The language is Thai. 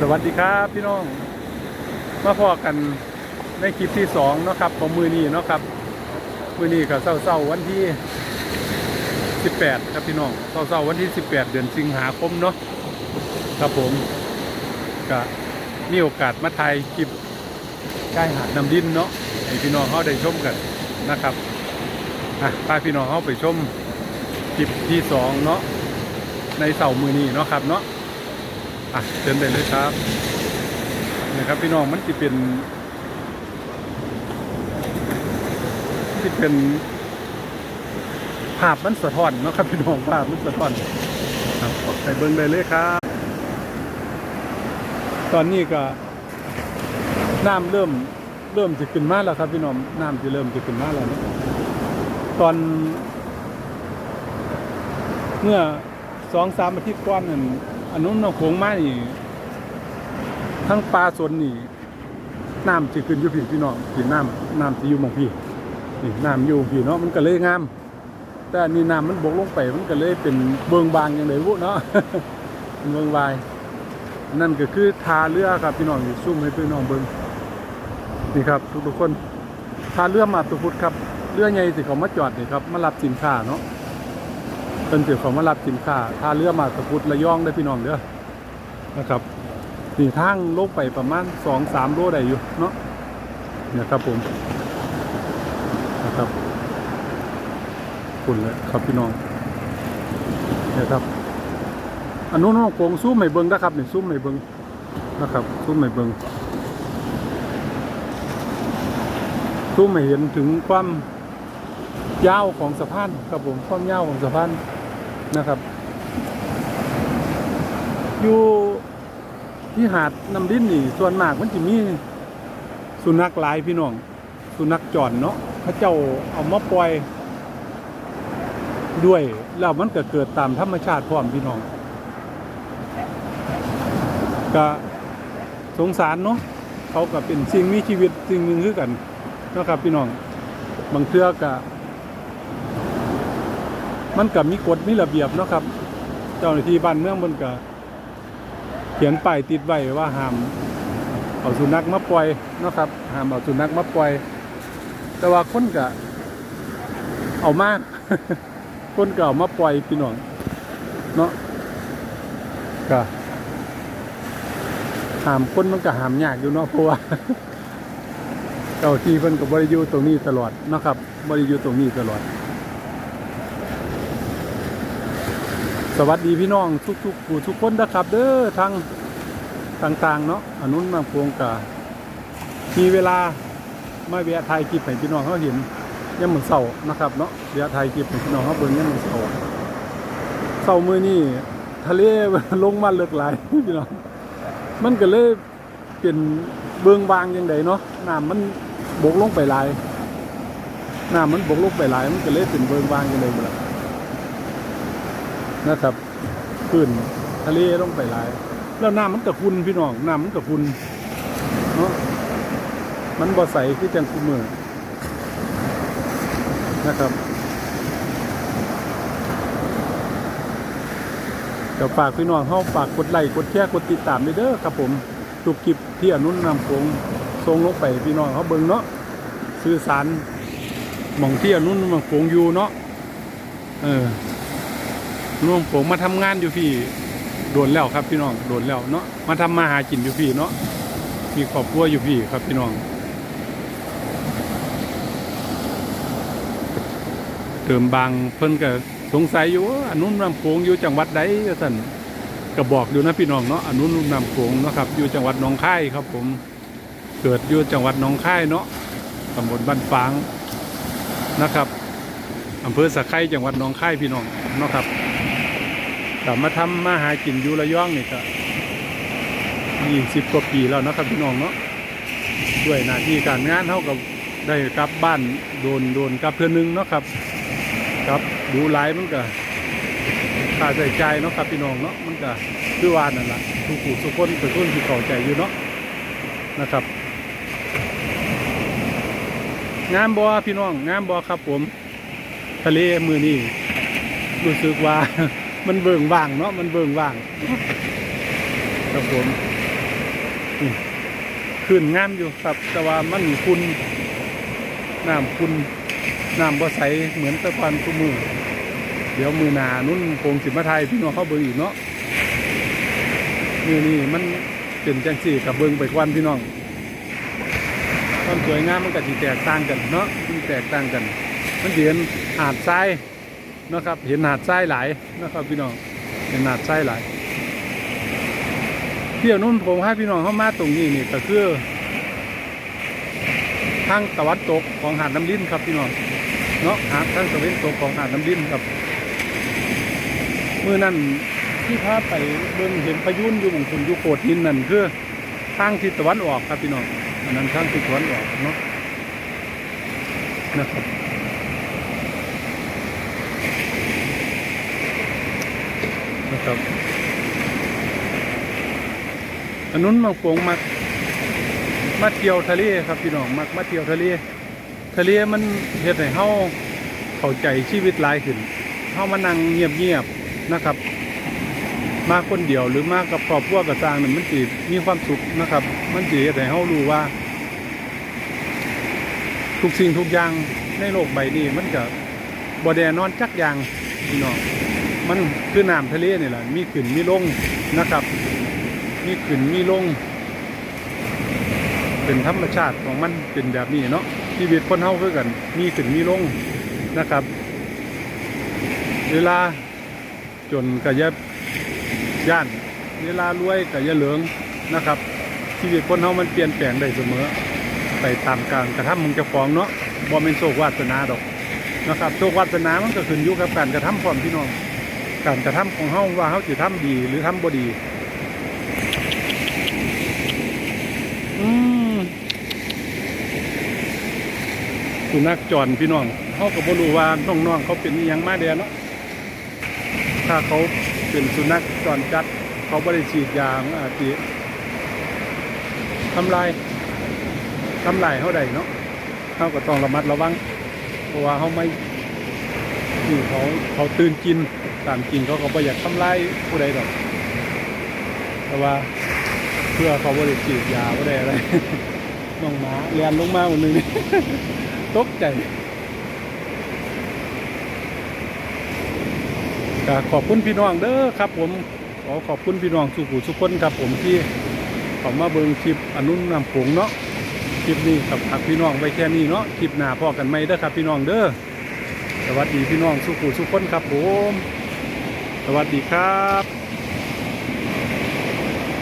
สวัสดีครับพี่น้อง มาพอกันในคลิปที่สองเนาะครับของมือนี้เนาะครับ มือนี้กับเศร้าๆวันที่ 18 ครับพี่น้องเศร้าๆวันที่ 18 เดือนสิงหาคมเนาะครับผมก็มีโอกาสมาถ่ายคลิปใกล้หาดน้ำดินเนาะให้พี่น้องเขาได้ชมกันนะครับอะพาพี่น้องเขาไปชมคลิปที่สองเนาะในเสาร์มือนี้เนาะครับเนาะ อะเดินไปเลยครับนี่ครับพี่น้องมันจะเป็นที่เป็นภาพมันสะท้อนนะครับพี่น้องภาพมันสะท้อนครับไปเบิ้งได้เลยครับ ตอนนี้ก็น้ำเริ่มเริ่มจะขึ้นมาแล้วครับพี่น้องน้ำจะเริ่มจะขึ้นมาแล้วนะตอน เมื่อสองสามอาทิตย์ก่อนนั่น อันนู้นน้องโขงมานี่ทั้งปลาสนนี่น้ำจะขึ้นอยู่พี่พี่น้องพี่น้ำน้ำจะอยู่หมองพี่นี่น้ำอยู่พี่เนาะมันก็เลยงาม แต่อันนี่น้ำมันบกลงไปมันก็เลยเป็นเบิงบางอย่างไรวุเนาะเป็นเบิงบายนั่นก็คือทาเรือครับพี่น้องอยู่ซุ่มให้พี่น้องเบิงนี่ครับ ทุกๆคนทาเรือมาตุพุทธครับเรือใหญ่สิเขามาจอดนี่ครับมารับสินค้าเนาะ เป็นเกี่ยของมารับสินค้าท่าเรือมาสพุทธระยองได้พี่น้องเด้อนะครับนี่ทางลงไปประมาณสองสามโลได้อยู่เนาะเนี่ยครับผมนะครับคุณเลยครับพี่น้องเนี่ยครับอันนู้นน้องโกงซุ้มไม่เบิงนะครับนี่ซุ้มไม่เบิงนะครับซุ้มไม่เบิงซุ้มไม่เห็นถึงความยาวของสะพานครับผมความยาวของสะพาน นะครับ อยู่ที่หาดน้ำดินนี่ ส่วนมากมันจะมีสุนัขหลายพี่น้อง สุนัขจรเนาะพระเจ้าเอามาปล่อยด้วยแล้วมันก็เกิดตามธรรมชาติพร้อมพี่น้อง ก็สงสารเนาะเขาก็เป็นสิ่งมีชีวิตสิ่งหนึ่งคือกันนะครับพี่น้อง บางเทื่อก็ มันกับมีกฎมีระเบียบเนาะครับ เจ้าหน้าที่บ้านเมืองมันก็เขียนป้ายติดไว้ว่าห้ามเอาสุนัขมาปล่อยเนาะครับห้ามเอาสุนัขมาปล่อย แต่ว่าคนก็เอามากคนก็เอามาปล่อยพี่น้องเนาะก็ห้ามคนมันก็ห้ามยากอยู่เนาะเพราะว่าเจ้าที่เพิ่นก็บริยูตรงนี้ตลอดเนาะครับบริยูตรงนี้ตลอด สวัสดีพี่น้องทุกๆผู้ทุกคนนะครับ เด้อทางต่างๆเนาะอันนู้นมาพวงกามีเวลามาเวียไทยคลิปให้พี่น้องเขาเห็นยังเหมือนเสานะครับเนาะเวียไทยคลิปให้พี่น้องเขาเบิ่งยังเหมือนเสาเสามือนี่ทะเลลงมาเลือกหลายพี่น้องมันก็เลยเป็นเบืองบางยังไงเนาะน้ำมันบกลงไปหลายน้ำมันบกลงไปหลายมันก็เลยเป็นเบืองบางยังไงหมดละ นะครับขึ้นทะเลลงไปหลาย แล้วน้ำมันกระคุณพี่น้องน้ำมันกระคุณเนาะมันบ่ใสคือจังคุมือนะครับเดี๋ยวฝากพี่น้องเข้าฝากกดไลค์กดแชร์กดติดตามด้วยเด้อครับผมทุกคลิปที่อนุนนำโขงทรงลงไปพี่น้องเขาเบิ่งเนาะสื่อสารหม่องที่อนุนนำโขงอยู่เนาะเออ น้องผมมาทำงานอยู่พี่โดนแล้วครับพี่น้องโดนแล้วเนาะมาทำมาหากินอยู่พี่เนาะมีครอบครัวอยู่พี่ครับพี่น้อง เติมบางเพิ่นก็สงสัยอยู่ว่าอันนู้นนำโขงอยู่จังหวัดใดท่านก็บอกอยู่นะพี่น้องเนาะอันนู้นนำโขงเนาะครับอยู่จังหวัดหนองคายครับ ผมเกิดอยู่จังหวัดหนองคายเนาะตำบลบ้านฟางนะครับอำเภอสะไคร้จังหวัดหนองคายพี่น้องเนาะครับ กลับมาทำมาหากินอยู่ระยองนี่ก็ยี่สิบกว่าปีแล้วนะครับพี่น้องเนาะด้วยหน้าที่การงานเท่ากับได้กลับบ้านโดนโดนกลับเพื่อนนึงเนาะครับครับดูไลายมันก็ค่าใช้จ่ายเนาะครับพี่น้องเนาะมันก็คือว่านั่นแหละทุกผู้ทุกคนเป็นคนที่เข้าใจอยู่เนาะนะครับ งามบอพี่น้องงามบอครับผม ทะเลมือนี่รู้สึกว่า มันเบิ่งว่างเนาะมันเบิ่งว่างครับผมนี่ขึ้นงามอยู่ครับ แต่ว่ามันคุณน้ำคุณน้ำบ่ใสเหมือนตะวันทุกมือ เดี๋ยวมือหนานุ่นโคงสิมาไทยพี่น้องเข้าเบิ่งอีกเนาะมือนี่มันเป็นจังสี่กับเบิ่งไปกวันพี่น้องความสวยงามมันก็สิแตกต่างกันเนาะมันแตกต่างกัน มันเห็นหาดทราย นะครับ เห็นหาดทรายหลายนะครับพี่น้องเห็นหาดทรายหลายเที่ยวนุ่นผมให้พี่น้องเข้ามาตรงนี้นี่ก็คือทางตะวันตกของหาดน้ำลิ้นครับพี่น้องเนาะหาดทางตะวันตกของหาดน้ำลิ้นครับเมื่อนั้นที่พาไปเบิ่งเห็นพายุนอยู่หมองคุณอยู่โขดหินนั่นคือทางทิศตะวันออกครับพี่น้องอันนั้นทางทิศตะวันออกเนาะนะครับ นะครับอันนู้นมาโป่งมามาเที่ยวทะเลครับพี่น้องมามาเที่ยวทะเล ทะเลมันเฮ็ดให้เฮาเข้าใจชีวิตหลายขึ้นเฮามานั่งเงียบๆนะครับ มาคนเดียวหรือมากับครอบครัวกับสร้างนั่นมันสิมีความสุขนะครับ มันสิเฮ็ดให้เฮารู้ว่า ทุกสิ่งทุกอย่างในโลกใบนี้มันก็บ่แน่นอนจักอย่างพี่น้อง มันคือน้ำทะเลนี่แหละมีขึ้นมีลงนะครับ มีขึ้นมีลง เป็นธรรมชาติของมันเป็นแบบนี้เนาะชีวิตคนเฮาคือกันมีขึ้นมีลงนะครับ เวลาจนกระยะย่าน เวลารวยกระยะเหลืองนะครับชีวิตคนเฮามันเปลี่ยนแปลงได้เสมอ ไปตามการกระทำของจ้าของเนาะบ่เป็นโชควาสนาดอกนะครับโชควาสนามันก็ขึ้นอยู่กับการกระทำความพี่น้อง การกระทำของเฮาว่าเฮาสิทำดีหรือทำบ่ดี อืมสุนัขจรพี่น้องเขาก็บ่รู้ว่าน้องๆเขาเป็นอหยังมาเดียเนาะถ้าเขาเป็นสุนัขจรจัด เขาไม่ได้ฉีดยามอาจจะทำลายทำลายเขาได้เนาะเขาก็ต้องระมัดระวังเพราะว่าเขาไม่นี่เขาเขาตื่นกิน ตามจริงเขาก็ไม่อยากทำลายผู้ใดดอกแต่ว่าเพื่อเขาบริจีดยาบ่ได้อะไรน้องหมาเรียนลงมาวันหนึ่งตกใจก็ขอบคุณพี่น้องเด้อครับ ผมขอขอบคุณพี่น้องสุขุสุขคนครับผมที่เขอมาเบิ่งคลิปอนุนนำผงเนาะคลิปนี้กับพักพี่น้องไว้แค่นี้เนาะคลิปหน้าพอกันไหมเด้อครับ พี่น้องเด้อสวัสดีพี่น้องสุขุสุขคนครับผม สวัสดีครับ